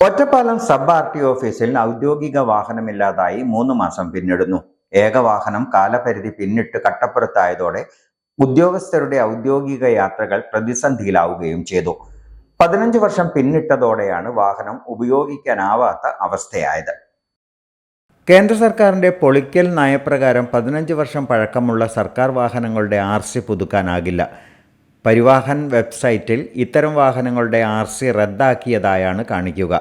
Ottapalam sub R T ഓഫീസിൽ ഔദ്യോഗിക വാഹനമില്ലാതായി മൂന്ന് മാസം പിന്നിടുന്നു. ഏകവാഹനം കാലപരിധി പിന്നിട്ട് കട്ടപ്പുറത്തായതോടെ ഉദ്യോഗസ്ഥരുടെ ഔദ്യോഗിക യാത്രകൾ പ്രതിസന്ധിയിലാവുകയും ചെയ്തു. പതിനഞ്ച് വർഷം പിന്നിട്ടതോടെയാണ് വാഹനം ഉപയോഗിക്കാനാവാത്ത അവസ്ഥയായത്. കേന്ദ്ര സർക്കാരിന്റെ പൊളിക്കൽ നയപ്രകാരം പതിനഞ്ച് വർഷം പഴക്കമുള്ള സർക്കാർ വാഹനങ്ങളുടെ ആർ സി പുതുക്കാനാകില്ല. പരിവാഹൻ വെബ്സൈറ്റിൽ ഇത്തരം വാഹനങ്ങളുടെ ആർ സി റദ്ദാക്കിയതായാണ് കാണിക്കുക.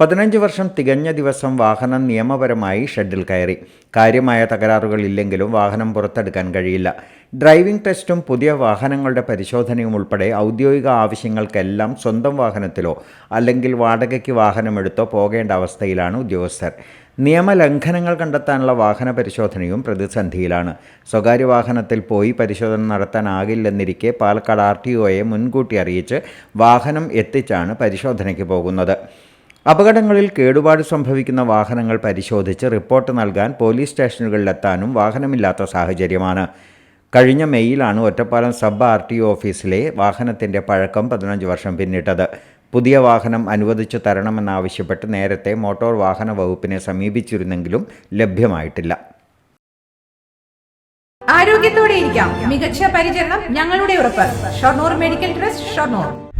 പതിനഞ്ച് വർഷം തികഞ്ഞ ദിവസം വാഹനം നിയമപരമായി ഷെഡിൽ കയറി. കാര്യമായ തകരാറുകൾ ഇല്ലെങ്കിലും വാഹനം പുറത്തെടുക്കാൻ കഴിയില്ല. ഡ്രൈവിംഗ് ടെസ്റ്റും പുതിയ വാഹനങ്ങളുടെ പരിശോധനയും ഉൾപ്പെടെ ഔദ്യോഗിക ആവശ്യങ്ങൾക്കെല്ലാം സ്വന്തം വാഹനത്തിലോ അല്ലെങ്കിൽ വാടകയ്ക്ക് വാഹനമെടുത്തോ പോകേണ്ട അവസ്ഥയിലാണ് ഉദ്യോഗസ്ഥർ. നിയമലംഘനങ്ങൾ കണ്ടെത്താനുള്ള വാഹന പരിശോധനയും പ്രതിസന്ധിയിലാണ്. സ്വകാര്യ വാഹനത്തിൽ പോയി പരിശോധന നടത്താനാകില്ലെന്നിരിക്കെ പാലക്കാട് ആർ ടി ഒയെ മുൻകൂട്ടി അറിയിച്ച് വാഹനം എത്തിച്ചാണ് പരിശോധനയ്ക്ക് പോകുന്നത്. അപകടങ്ങളിൽ കേടുപാട് സംഭവിക്കുന്ന വാഹനങ്ങൾ പരിശോധിച്ച് റിപ്പോർട്ട് നൽകാൻ പോലീസ് സ്റ്റേഷനുകളിലെത്താനും വാഹനമില്ലാത്ത സാഹചര്യമാണ്. കഴിഞ്ഞ മെയ്യിലാണ് ഒറ്റപ്പാലം സബ് ആർ ടി ഓഫീസിലെ വാഹനത്തിന്റെ പഴക്കം പതിനഞ്ച് വർഷം പിന്നിട്ടത്. പുതിയ വാഹനം അനുവദിച്ചു തരണമെന്നാവശ്യപ്പെട്ട് നേരത്തെ മോട്ടോർ വാഹന വകുപ്പിനെ സമീപിച്ചിരുന്നെങ്കിലും ലഭ്യമായിട്ടില്ല. ആരോഗ്യത്തോടെ ഇരിക്കാം. മികച്ച പരിചരണം ഞങ്ങളുടെ ഉറപ്പ്. Shoranur medical trust Shoranur.